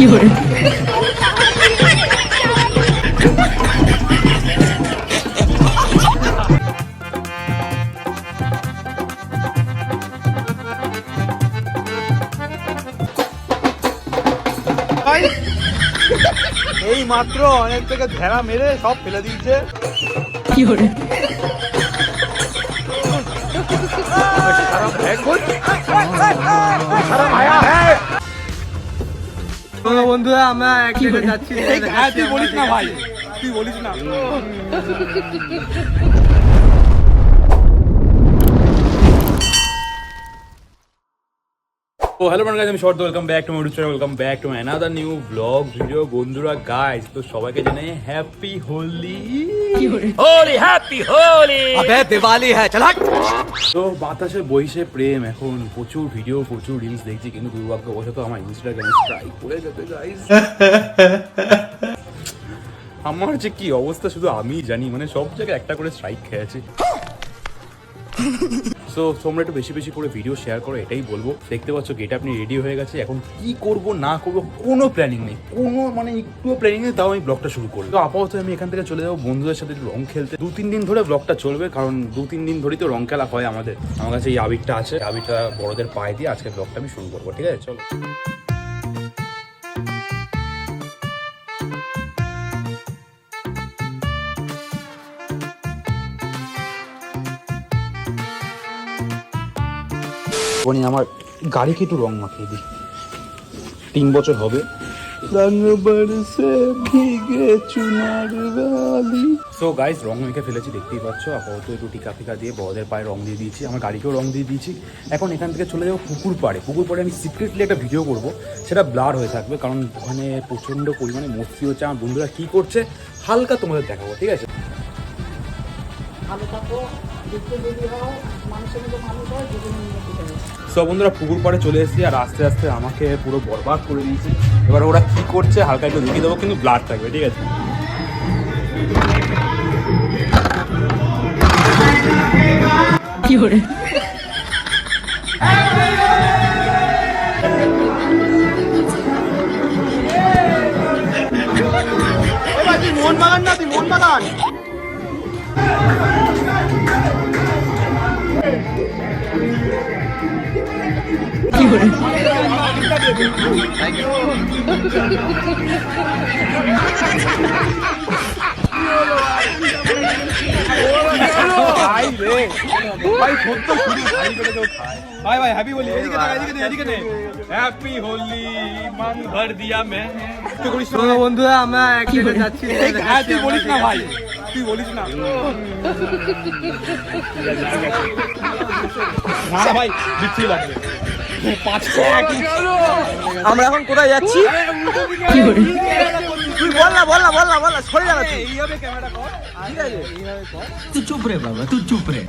কি করে? এই মাত্র অনেক থেকে ঘেরা মেরে সব ফেলে দিচ্ছে কি করে? হ্যাঁ বন্ধুরা আমরা এক জায়গায় যাচ্ছি তুই বলিস না ভাই। তুই বলিস না। ও হ্যালো গাইজ আমি শর্ত welcome back to my welcome back to my another new blog video বন্ধুরা গাইজ তো সবাইকে জানাই হ্যাপি হোলি，হোলি হ্যাপি হোলি আবে দিওয়ালি হ্যাঁ চল তো বাতাসে বইসে প্রেম এখন প্রচুর ভিডিও প্রচুর রিলস দেখছি কিন্তু দুর্ভাগ্যবশত আমার ইনস্টাগ্রামে স্ট্রাইক পড়ে গেছে গাইজ আমার যে কি অবস্থা শুধু আমিই জানি মানে সব জায়গায় একটা করে স্ট্রাইক খেয়েছে সো তোমরা একটু বেশি বেশি করে ভিডিও শেয়ার করো, এটাই বলব। দেখতে পাচ্ছ গেট আপনি রেডি হয়ে গেছে। এখন কি করব, না করব, কোনো প্ল্যানিং নেই। কোনো মানে একটুও প্ল্যানিং নেই, তাও আমি ব্লগটা শুরু করি তো আপাতত আমি এখান থেকে চলে যাব বন্ধুদের সাথে রং খেলতে। দু তিন দিন ধরে ব্লগটা চলবে, কারণ দু তিন দিন ধরেই তো রং খেলা হয় আমাদের। আমার কাছে এই আবিরটা আছে আবিরটা বড়দের পায়ে দিয়ে আজকে ব্লগটা আমি শুরু করব, ঠিক আছে? চলো। বনি আমার গাড়িকে একটু রং মাখিয়ে দিই। তিন বছর হবে। সো গাইস রং মেখে ফেলেছি দেখতেই পাচ্ছ। আপাতত একটু টিকা ফিকা দিয়ে বড়দের পায়ে রং দিয়ে দিয়েছি আমার গাড়িকেও রং দিয়ে দিয়েছি। এখন এখান থেকে চলে যাব পুকুর পাড়ে। পুকুর পাড়ে আমি সিক্রেটলি একটা ভিডিও করব সেটা ব্লার হয়ে থাকবে কারণ ওখানে প্রচণ্ড পরিমাণে মস্তি হচ্ছে। আমার বন্ধুরা কী করছে হালকা তোমাদের দেখাবো ঠিক আছে? সব বন্ধুরা পুকুর পাড়ে চলে এসেছি আর আস্তে আস্তে আমাকে পুরো বরবাদ করে দিয়েছে। এবার ওরা কি করছে হালকা একটু দেখিয়ে দেবো কিন্তু ব্লাড থাকবে ঠিক আছে? মন বাগান না তুই মন ভাই রে ভাই ভাই করে কেউ ভাই ভাই হ্যাপি হোলি এদিকে হ্যাপি হোলি মান ভর দিয়া মে তো বন্ধুরা আমরা এক যাচ্ছি। হ্যাঁ তুই বলিস না ভাই। তুই বলিস না। না ভাই বিচ্ছি লাগবে। আমরা এখন কোথায় যাচ্ছি? তুই বল না বল না না না তুই। চুপ রে বাবা তুই চুপ রে।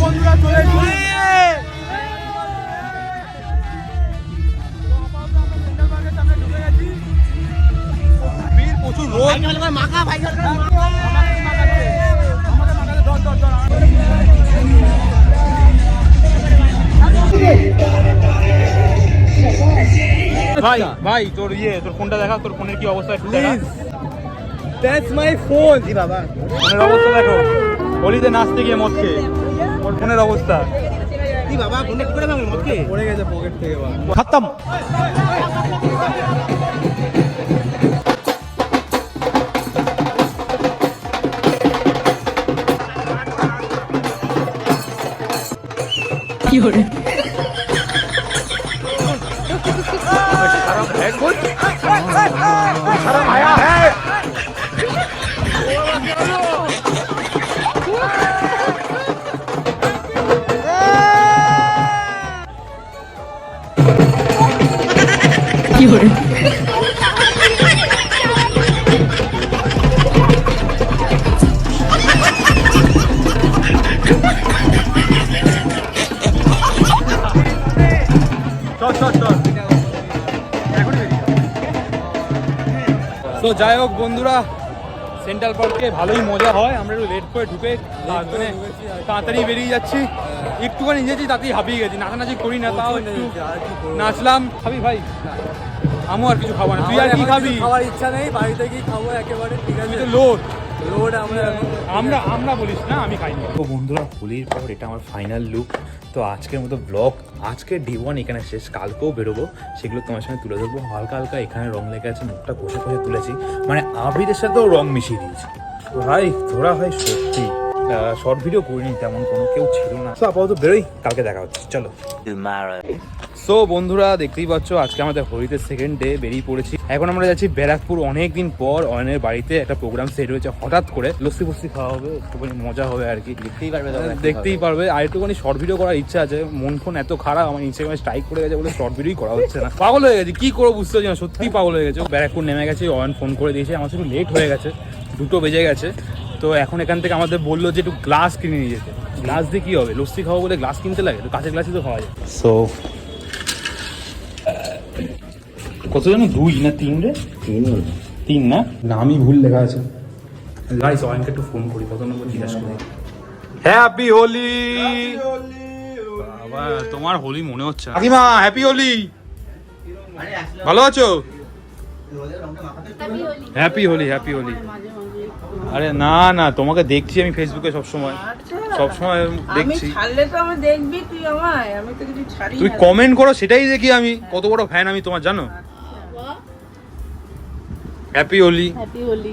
বন্ধুরা চলে মাখা ভাই ভাই ভাই তোর ইয়ে তোর ফোনটা দেখা তোর ফোনের কি অবস্থা একটু দেখা। দ্যাটস মাই ফোন জি বাবা। ফোনের অবস্থা দেখো। হোলিতে নাচতে গিয়ে মদ খেয়ে। ওর ফোনের অবস্থা। জি বাবা ফোনটা কি করে ভাঙলি? মতকে পড়ে গেছে পকেট থেকে বাবা। খতম। 有人，খারাপ তো যাই হোক বন্ধুরা সেন্ট্রাল পার্কে ভালোই মজা হয়। আমরা একটু লেট করে ঢুকে মানে তাড়াতাড়ি বেরিয়ে যাচ্ছি। একটুখানি নিজেছি তাতেই হাবিয়ে গেছি। নাচানাচি করি না তাও একটু নাচলাম। খাবি ভাই? আমও আর কিছু খাব না। তুই আর কি খাবি? খাওয়ার ইচ্ছা নেই বাড়িতে গিয়ে খাব একেবারে ঠিক আছে? লোক। আমরা আমরা আমরা বলিস না আমি খাইনি। তো বন্ধুরা হোলির পর এটা আমার ফাইনাল লুক তো আজকের মতো ব্লগ আজকের ডে ওয়ান এখানে শেষ কালকেও বেরোবো। সেগুলো তোমার সঙ্গে তুলে ধরবো। হালকা হালকা এখানে রং লেগে আছে মুখটা কষে কষে তুলেছি। মানে আবিরের সাথেও রং মিশিয়ে দিয়েছি। ভাই তোরা ভাই সত্যি। শর্ট ভিডিও করিনি তেমন কোনো কেউ ছিল না। তো আপাতত বেরোই কালকে দেখা হচ্ছে চলো। সো বন্ধুরা দেখতেই পাচ্ছ আজকে আমাদের হোলিতে সেকেন্ড ডে বেরিয়ে পড়েছি। এখন আমরা যাচ্ছি ব্যারাকপুর অনেকদিন পর অয়নের বাড়িতে একটা প্রোগ্রাম সেট হয়েছে হঠাৎ করে। লস্যি ফস্যি খাওয়া হবে একটুখানি মজা হবে আর কি। দেখতেই পারবে দেখতেই পারবে। আর একটুখানি শর্ট ভিডিও করার ইচ্ছা আছে মন ফোন এত খারাপ আমার ইনস্টাগ্রামে স্ট্রাইক করে গেছে বলে শর্ট ভিডিও করা হচ্ছে না। পাগল হয়ে গেছে কি করব বুঝতে পারছি না সত্যিই পাগল হয়ে গেছে। ব্যারাকপুর নেমে গেছে অয়ন ফোন করে দিয়েছে আমার একটু লেট হয়ে গেছে দুটো বেজে গেছে। তো এখন এখান থেকে আমাদের বলল যে একটু গ্লাস কিনে নিয়ে যেতে। গ্লাস দিয়ে কি হবে? লস্যি খাওয়া বলে গ্লাস কিনতে লাগে? তো কাঁচের গ্লাসই তো খাওয়া যায়। সো কত যেন দুই না তিন রে? তিন না? নামই ভুল লেখা আছে। গাইস অয়নকে একটু ফোন করি কত নম্বর জিজ্ঞাসা করি? হ্যাপি হোলি বাবা তোমার হোলি মনে হচ্ছে কাকিমা হ্যাপি হোলি ভালো আছো? হ্যাপি হোলি হ্যাপি হোলি আরে না না তোমাকে দেখছি আমি ফেসবুকে সব সময় সব সময় আমি দেখছি। ছাড়লে তো আমি দেখবি তুই আমায় আমি তো কিছু ছাড়ি তুমি কমেন্ট করো সেটাই দেখি আমি কত বড় ফ্যান আমি তোমার জানো? হ্যাপি হোলি হ্যাপি হোলি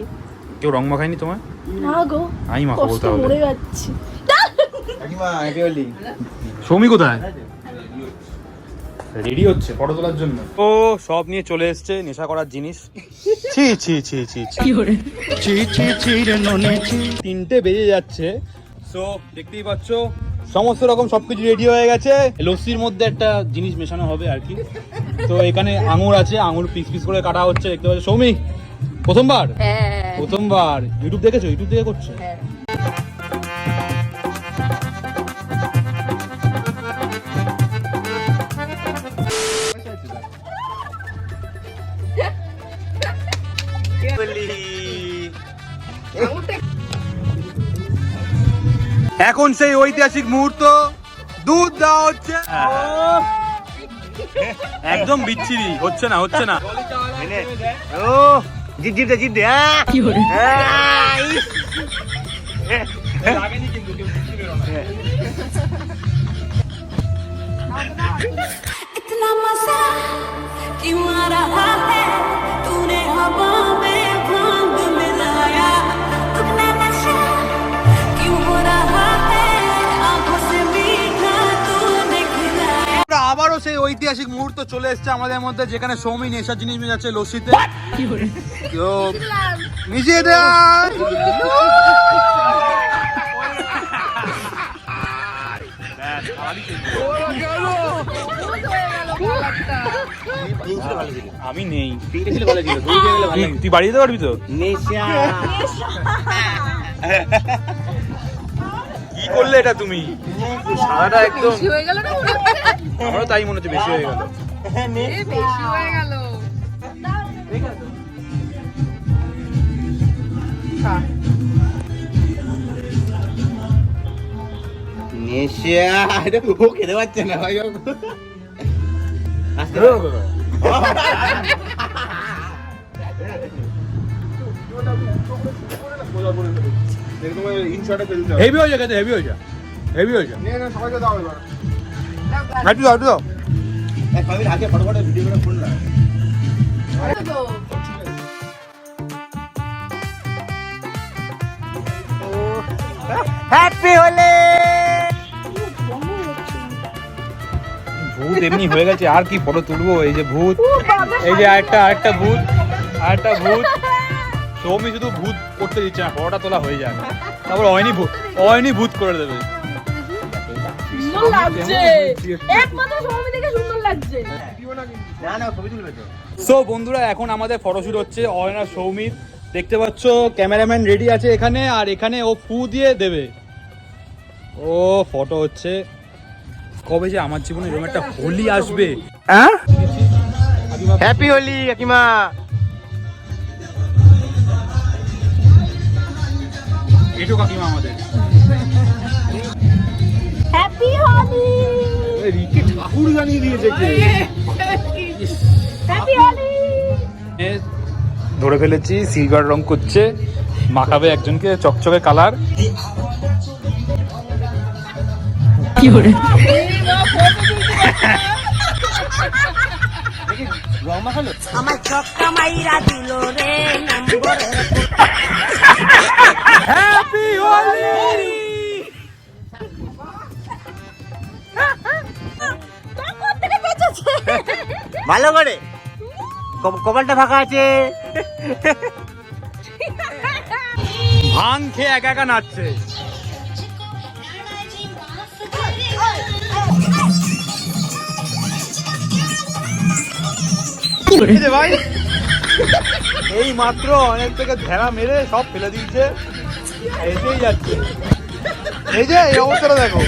কেউ রং মাখায়নি তোমার না গো আমি মাখাবো তাহলে মরে যাচ্ছি। সৌমি কোথায়? রেডি হচ্ছে ফটো তোলার জন্য। ও সব নিয়ে চলে এসেছে নেশা করার জিনিস। ছি ছি ছি ছি ছি। ছি ছি ছি রে ননি ছি। তিনটে বেজে যাচ্ছে। সো দেখতেই পাচ্ছ সমস্ত রকম সবকিছু রেডি হয়ে গেছে। লস্যির মধ্যে একটা জিনিস মেশানো হবে আর কি। তো এখানে আঙুর আছে আঙুর পিস পিস করে কাটা হচ্ছে দেখতে পাচ্ছ। সৌমি প্রথমবার? হ্যাঁ। প্রথমবার। ইউটিউব দেখেছ? ইউটিউব দেখে করছ? এখন সেই ঐতিহাসিক মুহূর্ত দুধ দেওয়া হচ্ছে একদম বিচ্ছিরি হচ্ছে না হচ্ছে না কি hore इतना मजा क्यों आ रहा আবারও সেই ঐতিহাসিক মুহূর্ত চলে এসেছে আমাদের মধ্যে যেখানে সৌমি নেশার জিনিস মেশাচ্ছে লস্যিতে। মিশিয়ে দেয়া আমি নেই। তুই- বাড়ি যেতে পারবি তো? কি করলে এটা তুমি? সাদাটা একদম হয়ে গেল না? আমারও তাই মনে হচ্ছে বেশি হয়ে গেল। বেশি হয়ে গেল। এটা ও খেতে পারছে না ভাই ও। আস্তে হেভি হয়ে যাচ্ছে হেভি হয়ে যা। হেভি হয়ে যা। একটু দাও একটু দাও এক ভাবির হাতে ফটো ফটো ভিডিও করে ফোন না ভূত এমনি হয়ে গেছে আর কি ফটো তুলবো? এই যে ভূত এই যে আরেকটা আরেকটা ভূত আরেকটা ভূত। সৌমি শুধু ভূত করতে দিচ্ছে না ফটোটা তোলা হয়ে যায় তারপর অয়নি ভূত অয়নি ভূত করে দেবে। সুন্দর লাগছে। একমাত্র সময় দেখে সুন্দর লাগছে। না না ছবি তুলবে তো। সো বন্ধুরা এখন আমাদের ফটোশুট হচ্ছে অয়না সৌমিত। দেখতে পাচ্ছ ক্যামেরাম্যান রেডি আছে এখানে আর এখানে ও ফু দিয়ে দেবে। ও ফটো হচ্ছে। কবে যে আমার জীবনে এরকম একটা হোলি আসবে। হ্যাঁ? হ্যাপি হোলি কাকিমা। এটো কাকিমা আমাদের। রিকে ঠাকুর জানিয়ে দিয়েছে কে? ধরে ফেলেছি সিলভার রং করছে মাখাবে একজনকে চকচকে কালার। কি hore আমার চক্কা মাইরা দিল রে নম্বরের হ্যাপি হোলি বেঁচেছে ভালো করে। কপালটা ফাঁকা আছে। ভাং খেয়ে একা একা নাচছে। ভাই এই মাত্র অনেক থেকে ধেরা মেরে সব ফেলে দিয়েছে। এসেই যাচ্ছে। এই যে এই অবস্থাটা দেখো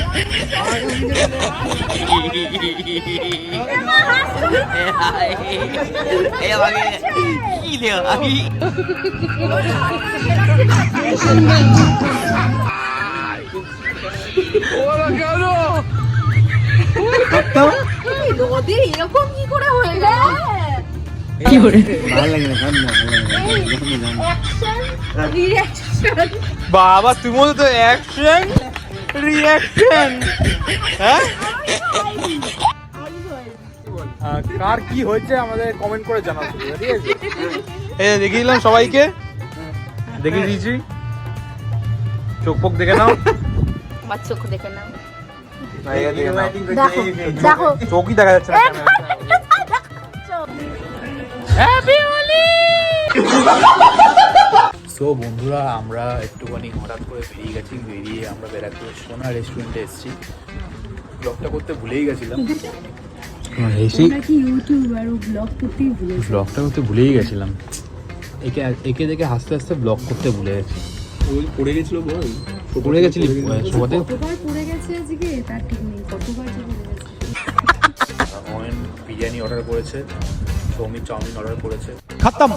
কি দেও আমি নদীর এরকম কি করে হয়ে গেল কি hore ভালো লাগে না ভালো লাগে না বাবা তুমিও তো অ্যাকশন রিঅ্যাকশন হ্যাঁ? কার কি হয়েছে আমাদের কমেন্ট করে জানাতে ঠিক আছে? এই যে দেখিয়ে দিলাম সবাইকে। দেখিয়ে দিয়েছি। চোখ পোক দেখে নাও। আমার চোখ দেখে নাও। দেখে। দেখো দেখো চোখই দেখা যাচ্ছে না হ্যাপি হোলি সো বন্ধুরা আমরা একটুখানি হঠাৎ করে বেরিয়ে গেছি বেরিয়ে আমরা ব্যারাকপুর সোনা রেস্টুরেন্টে এসেছি। ব্লগটা করতে ভুলেই গেছিলাম। এসেই ব্লগটা করতে ভুলেই গেছিলাম। একে একে দেখে হাসতে হাসতে ব্লগ করতে ভুলে গেছি। পড়ে গেছিল বল? পড়ে গেছিলি? শোভাতে কতবার পড়ে গেছে আজকে? তার ঠিক নেই কতবার যে পড়ে গেছে। অয়ন বিরিয়ানি অর্ডার করেছে সৌমিক চাউমিন অর্ডার করেছে। খতম!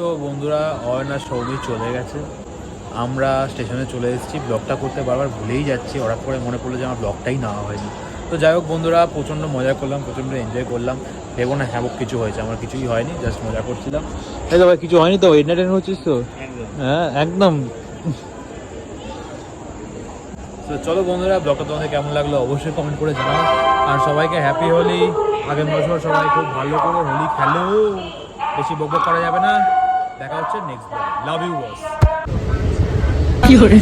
সো বন্ধুরা, অয়ন সৌমিক চলে গেছে। আমরা স্টেশনে চলে এসেছি, ব্লগটা করতে বারবার ভুলেই যাচ্ছি, হঠাৎ করে মনে পড়ল যে আমার ব্লগটাই নেওয়া হয়নি। তো যাই হোক বন্ধুরা, প্রচণ্ড মজা করলাম, প্রচণ্ড এনজয় করলাম। ভেবো না হ্যাঁ কিছু হয়েছে, আমার কিছুই হয়নি জাস্ট মজা করছিলাম। এই ভাই, কিছু হয়নি তো? এন্টারটেন হচ্ছিস তো? হ্যাঁ একদম। তো চলো বন্ধুরা, ব্লগটা তোমাদের কেমন লাগল অবশ্যই কমেন্ট করে জানাও। আর সবাইকে হ্যাপি হোলি আগের বছর সবাই খুব ভালো করে হোলি খেলো। বেশি বক বক করা যাবে না। দেখা হচ্ছে নেক্সট ব্লগে লাভ ইউ বস কি হরে